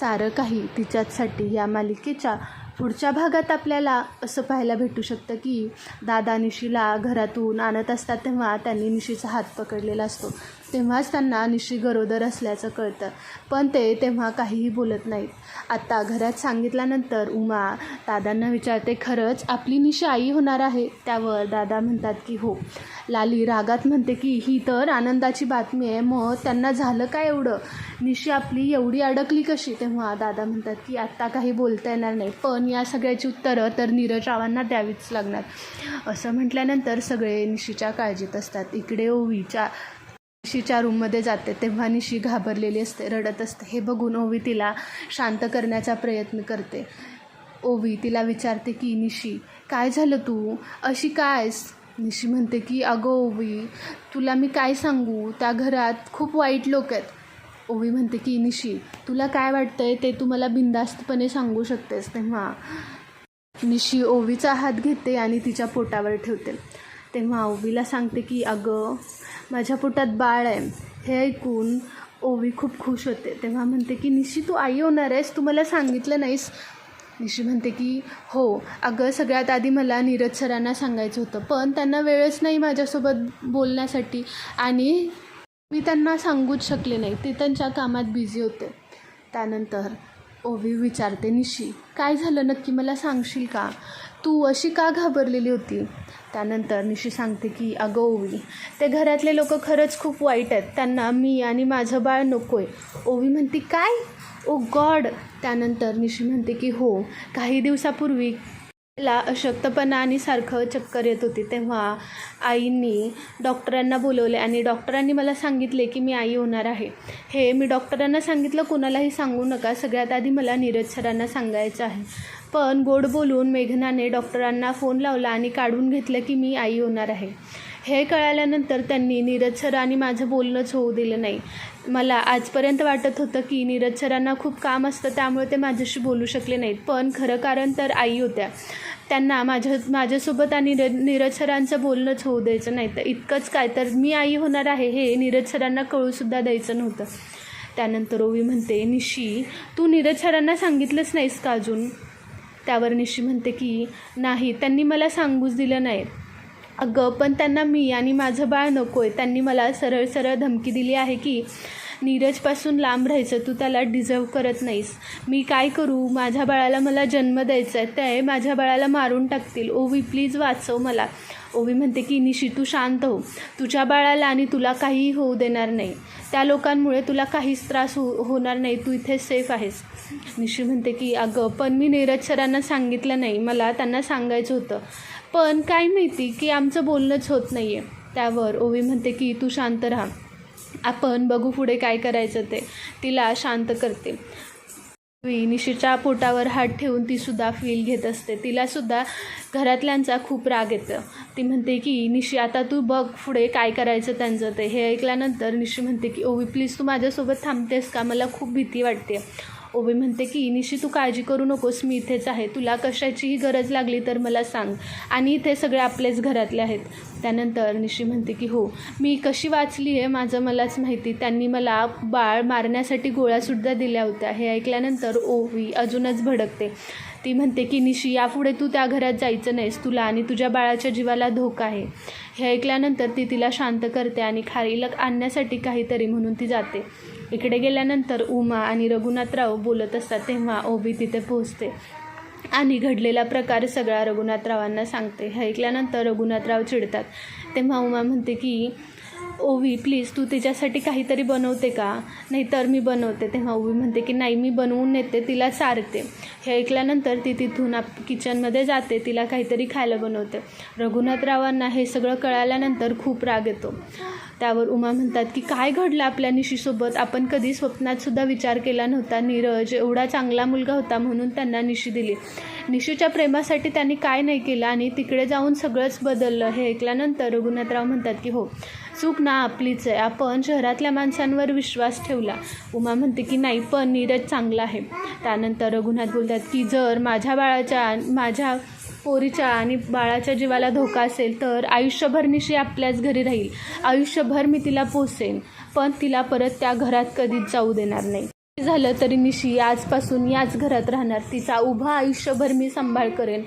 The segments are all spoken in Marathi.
सारं काही तिच्याचसाठी या मालिकेच्या पुढच्या भागात आपल्याला असं पाहायला भेटू शकतं की दादा निशीला घरातून आणत असतात तेव्हा त्यांनी निशीचा हात पकडलेला असतो. तेव्हाच त्यांना निशी गरोदर असल्याचं कळतं. पण ते तेव्हा काहीही बोलत नाहीत. आत्ता घरात सांगितल्यानंतर उमा दादांना विचारते खरंच आपली निशी आई होणार आहे? त्यावर दादा म्हणतात की हो. लाली रागात म्हणते की ही तर आनंदाची बातमी आहे. मग त्यांना झालं काय एवढं? निशी आपली एवढी अडकली कशी? तेव्हा दादा म्हणतात की आत्ता काही बोलता येणार नाही. पण या सगळ्याची उत्तरं तर नीरज रावांना द्यावीच लागणार. असं म्हटल्यानंतर सगळे निशीच्या काळजीत असतात. इकडे ओवीच्या निशीच्या रूममध्ये जाते तेव्हा निशी घाबरलेली असते रडत असते. हे बघून ओवी तिला शांत करण्याचा प्रयत्न करते. ओवी तिला विचारते की निशी काय झालं तू? अशी कायस? निशी म्हणते की अगं ओवी तुला मी काय सांगू? त्या घरात खूप वाईट लोक आहेत. ओवी म्हणते की निशी तुला काय वाटतंय ते तू मला बिनधास्तपणे सांगू शकतेस तेव्हा? निशी ओवीचा हात घेते आणि तिच्या पोटावर ठेवते. तेव्हा ओवीला सांगते की अगं माझ्या पोटात बाळ आहे. हे ऐकून ओवी खूप खुश होते. तेव्हा म्हणते की निशी तू आई होणार आहेस. तू मला सांगितलं नाहीस. निशी म्हणते की हो. अगं सगळ्यात आधी मला नीरज सरांना सांगायचं होतं. पण त्यांना वेळच नाही माझ्यासोबत बोलण्यासाठी आणि मी त्यांना सांगूच शकले नाही. ते त्यांच्या कामात बिझी होते. त्यानंतर ओवी विचारते निशी काय झालं? नक्की मला सांगशील का? तू अशी का घाबरलेली होती? त्यानंतर निशी सांगते की अगं ओवी ते घरातले लोक खरंच खूप वाईट आहेत. त्यांना मी आणि माझं बाळ नको आहे ओवी म्हणते काय? Oh God. त्यानंतर निशी म्हणते की हो काही दिवसापूर्वी ला अशक्तपणा आणि सारखं चक्कर येत होती तेव्हा आईंनी डॉक्टरांना बोलवले आणि डॉक्टरांनी मला सांगितले की मी आई होणार आहे. हे मी डॉक्टरांना सांगितलं कोणालाही सांगू नका. सगळ्यात आधी मला नीरज सरांना सांगायचं आहे. पण गोड बोलून मेघनाने डॉक्टरांना फोन लावला आणि काढून घेतलं की मी आई होणार आहे. हे कळाल्यानंतर त्यांनी नीरज सर आणि माझं बोलणंच होऊ दिलं नाही. मला आजपर्यंत वाटत होतं की नीरज सरांना खूप काम असतं त्यामुळे ते माझ्याशी बोलू शकले नाहीत. पण खरं कारण तर आई होत्या. त्यांना माझ्या माझ्यासोबत आणि नीरज सरांचं बोलणंच होऊ द्यायचं नाही तर इतकंच काय. तर मी आई होणार आहे हे नीरज सरांना कळूसुद्धा द्यायचं नव्हतं. त्यानंतर ओवी म्हणते निशी तू नीरज सरांना सांगितलंच नाहीस का अजून? त्यावर निशी म्हणते की नाही त्यांनी मला सांगूच दिलं नाही. अगं पण त्यांना मी आणि माझं बाळ नको आहे त्यांनी मला सरळ सरळ धमकी दिली आहे की नीरजपासून लांब राहायचं तू त्याला डिझर्व करत नाहीस. मी काय करू? माझ्या बाळाला मला जन्म द्यायचा आहे ते माझ्या बाळाला मारून टाकतील. ओवी प्लीज वाचव मला. ओवी म्हणते की निशी तू शांत हो. तुझ्या बाळाला आणि तुला काहीही होऊ देणार नाही. त्या लोकांमुळे तुला काहीच त्रास हो होणार नाही. तू इथे सेफ आहेस. निशी म्हणते की अगं पण मी नीरज सरांना सांगितलं नाही. मला त्यांना सांगायचं होतं. पण काय माहिती की आमचं बोलणंच होत नाही आहे त्यावर ओवी म्हणते की तू शांत राहा. आपण बघू पुढे काय करायचं ते. तिला शांत करते. निशीच्या पोटावर हात ठेवून तीसुद्धा फील घेत असते. तिलासुद्धा घरातल्यांचा खूप राग येतं. ती म्हणते की निशी आता तू बघ पुढे काय करायचं त्यांचं ते. हे ऐकल्यानंतर निशी म्हणते की ओवी प्लीज तू माझ्यासोबत थांबतेस का? मला खूप भीती वाटते. ओवी म्हणते की निशी तू काळजी करू नकोस मी इथेच आहे. तुला कशाचीही गरज लागली तर मला सांग. आणि इथे सगळे आपलेच घरातले आहेत. त्यानंतर निशी म्हणते की हो मी कशी वाचली आहे माझं मलाच माहिती. त्यांनी मला बाळ मारण्यासाठी गोळ्यासुद्धा दिल्या होत्या. हे ऐकल्यानंतर ओवी अजूनच भडकते. ती म्हणते की निशी यापुढे तू त्या घरात जायचं नाहीस. तुला आणि तुझ्या बाळाच्या जीवाला धोका आहे. हे ऐकल्यानंतर ती तिला शांत करते आणि खारीला आणण्यासाठी काहीतरी म्हणून ती जाते. इकडे गेल्यानंतर उमा आणि रघुनाथराव बोलत असतात तेव्हा ओबी तिथे पोहोचते. आणि घडलेला प्रकार सगळा रघुनाथरावांना सांगते. हे ऐकल्यानंतर रघुनाथराव चिडतात. तेव्हा उमा म्हणते की ओवी प्लीज तू तिच्यासाठी काहीतरी बनवते का? नाहीतर मी बनवते. तेव्हा ओवी म्हणते की नाही मी बनवून नेते तिला चारते. हे ऐकल्यानंतर ती तिथून आप किचनमध्ये जाते तिला काहीतरी खायला बनवते. रघुनाथरावांना हे सगळं कळाल्यानंतर खूप राग येतो. त्यावर उमा म्हणतात की काय घडलं आपल्या निशीसोबत? आपण कधी स्वप्नातसुद्धा विचार केला नव्हता. नीरज एवढा चांगला मुलगा होता म्हणून त्यांना निशी दिली. निशीच्या प्रेमासाठी त्यांनी काय नाही केलं आणि तिकडे जाऊन सगळंच बदललं. हे ऐकल्यानंतर रघुनाथराव म्हणतात की हो चूक ना आपलीच आहे. आपण शहरातल्या माणसांवर विश्वास ठेवला. उमा म्हणते की नाही पण नीरज चांगला आहे. त्यानंतर रघुनाथ बोलतात की जर माझ्या बाळाच्या माझ्या पोरीच्या आणि बाळाच्या जीवाला धोका असेल तर आयुष्यभर निशी आपल्याच घरी राहील. आयुष्यभर मी तिला पोसेन पण तिला परत त्या घरात कधीच जाऊ देणार नाही. झालं तरी निशी आजपासून याच घरात राहणार. तिचा उभा आयुष्यभर मी सांभाळ करेन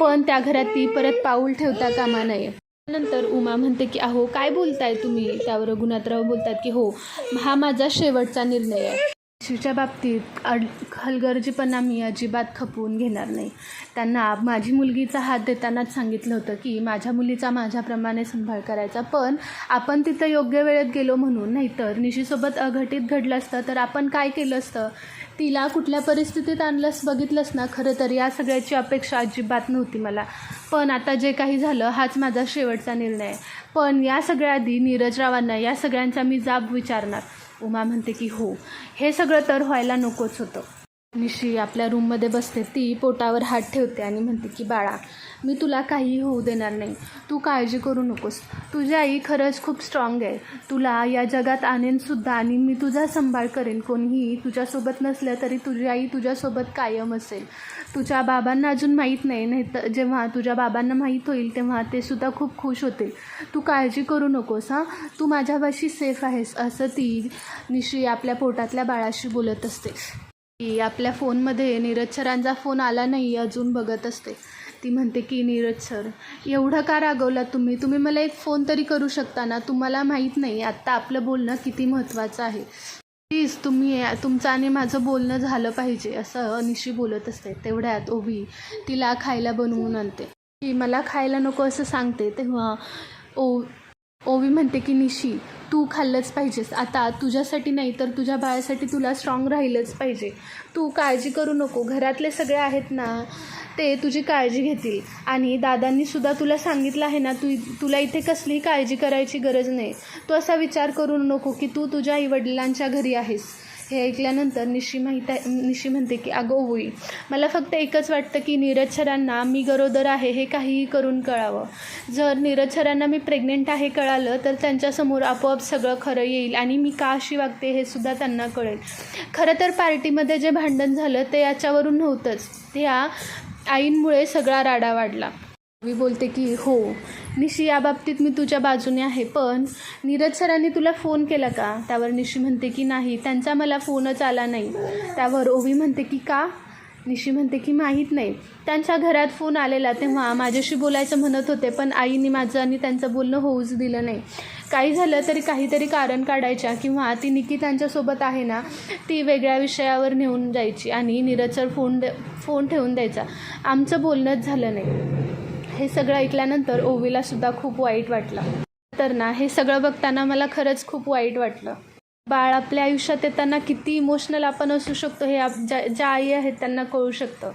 पण त्या घरात ती परत पाऊल ठेवता कामा नये. नंतर उमा म्हणते की अहो काय बोलताय तुम्ही? त्यावर रघुनाथराव बोलतात की हो हा माझा शेवटचा निर्णय आहे. निशीच्या बाबतीत अड हलगर्जीपणा मी अजिबात खपवून घेणार नाही. त्यांना माझी मुलगीचा हात देतानाच सांगितलं होतं की माझ्या मुलीचा माझ्याप्रमाणे सांभाळ करायचा पण आपण तिथं योग्य वेळेत गेलो म्हणून. नाहीतर निशीसोबत अघटित घडलं असतं तर आपण काय केलं असतं? तिला कुठल्या परिस्थितीत आणलंस बघितलंस ना? खरं तर या सगळ्याची अपेक्षा अजिबात नव्हती मला. पण आता जे काही झालं हाच माझा शेवटचा निर्णय. आहे पण या सगळ्या आधी नीरजरावांना या सगळ्यांचा मी जाब विचारणार. उमा म्हणते की हो. हे सगळं तर व्हायला नकोच होतं. निशी आपल्या रूममध्ये बसते ती पोटावर हात ठेवते आणि म्हणते की बाळा मी तुला काहीही होऊ देणार नाही. तू काळजी करू नकोस. तुझी आई खरंच खूप स्ट्रॉंग आहे. तुला या जगात आणेनसुद्धा आणि मी तुझा सांभाळ करेन. कोणीही तुझ्यासोबत नसलं तरी तुझी आई तुझ्यासोबत कायम असेल. तुझ्या बाबांना अजून माहीत नाही. नाही तर जेव्हा तुझ्या बाबांना माहीत होईल तेव्हा ते सुद्धा खूप खुश होतील. तू काळजी करू नकोस हां? तू माझ्यापाशी सेफ आहेस असं ती निशी आपल्या पोटातल्या बाळाशी बोलत असते. की आपल्या फोनमध्ये नीरज सरांचा फोन आला नाही अजून बघत असते. ती म्हणते की नीरज सर एवढं का रागवलात तुम्ही? तुम्ही मला एक फोन तरी करू शकता ना? तुम्हाला माहीत नाही आत्ता आपलं बोलणं किती महत्त्वाचं आहे. प्लीज तुम्ही तुमचं आणि माझं बोलणं झालं पाहिजे असं अनिशी बोलत असते. तेवढ्यात ओवी तिला खायला बनवून आणते. की मला खायला नको असं सांगते तेव्हा ओ ओवी म्हणते की निशी तू खाल्लंच पाहिजेस. आता तुझ्यासाठी नाही तर तुझ्या बाळासाठी तुला स्ट्रॉंग राहिलंच पाहिजे. तू काळजी करू नको. घरातले सगळे आहेत ना ते तुझी काळजी घेतील. आणि दादांनी सुद्धा तुला सांगितलं आहे ना तू तुला इथे कसलीही काळजी करायची गरज नाही. तू असा विचार करू नको की तू तुझ्या आईवडिलांच्या घरी आहेस. हे ऐकल्यानंतर निशी माहीत आहे निशी म्हणते की अगो होई मला फक्त एकच वाटतं की नीरज सरांना मी गरोदर आहे हे काहीही करून कळावं. जर नीरज सरांना मी प्रेग्नेंट आहे कळालं तर त्यांच्यासमोर आपोआप सगळं खरं येईल आणि मी का अशी वागते हे सुद्धा त्यांना कळेल. खरं तर पार्टीमध्ये जे भांडण झालं ते याच्यावरून नव्हतंच. त्या आईंमुळे सगळा राडा वाढला. मी बोलते की हो. निशी या बाबतीत मी तुझ्या बाजूने आहे पण नीरज सरांनी तुला फोन केला का? त्यावर निशी म्हणते की नाही त्यांचा मला फोनच आला नाही. त्यावर ओवी म्हणते की का? निशी म्हणते की माहीत नाही. त्यांच्या घरात फोन आलेला तेव्हा माझ्याशी बोलायचं म्हणत होते पण आईने माझं आणि त्यांचं बोलणं होऊच दिलं नाही. काही झालं तरी काहीतरी कारण काढायच्या किंवा ती निकी त्यांच्यासोबत आहे ना ती वेगळ्या विषयावर नेऊन जायची आणि नीरज सर फोन द फोन ठेवून द्यायचा. आमचं बोलणंच झालं नाही. हे सगळं ऐकल्यानंतर ओवीला सुद्धा खूप वाईट वाटलं. तर ना हे सगळं बघताना मला खरंच खूप वाईट वाटलं. बाळ आपल्या आयुष्यात येताना किती इमोशनल आपण असू शकतो हे आप ज्या ज्या आई आहेत त्यांना कळू शकतं.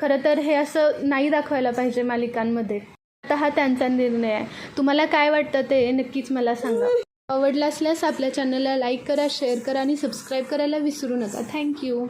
खरं तर हे असं नाही दाखवायला पाहिजे मालिकांमध्ये. आता हा त्यांचा निर्णय आहे. तुम्हाला काय वाटतं ते नक्कीच मला सांगा. आवडलं असल्यास आपल्या चॅनलला लाईक करा शेअर करा आणि सबस्क्राईब करायला विसरू नका. थँक्यू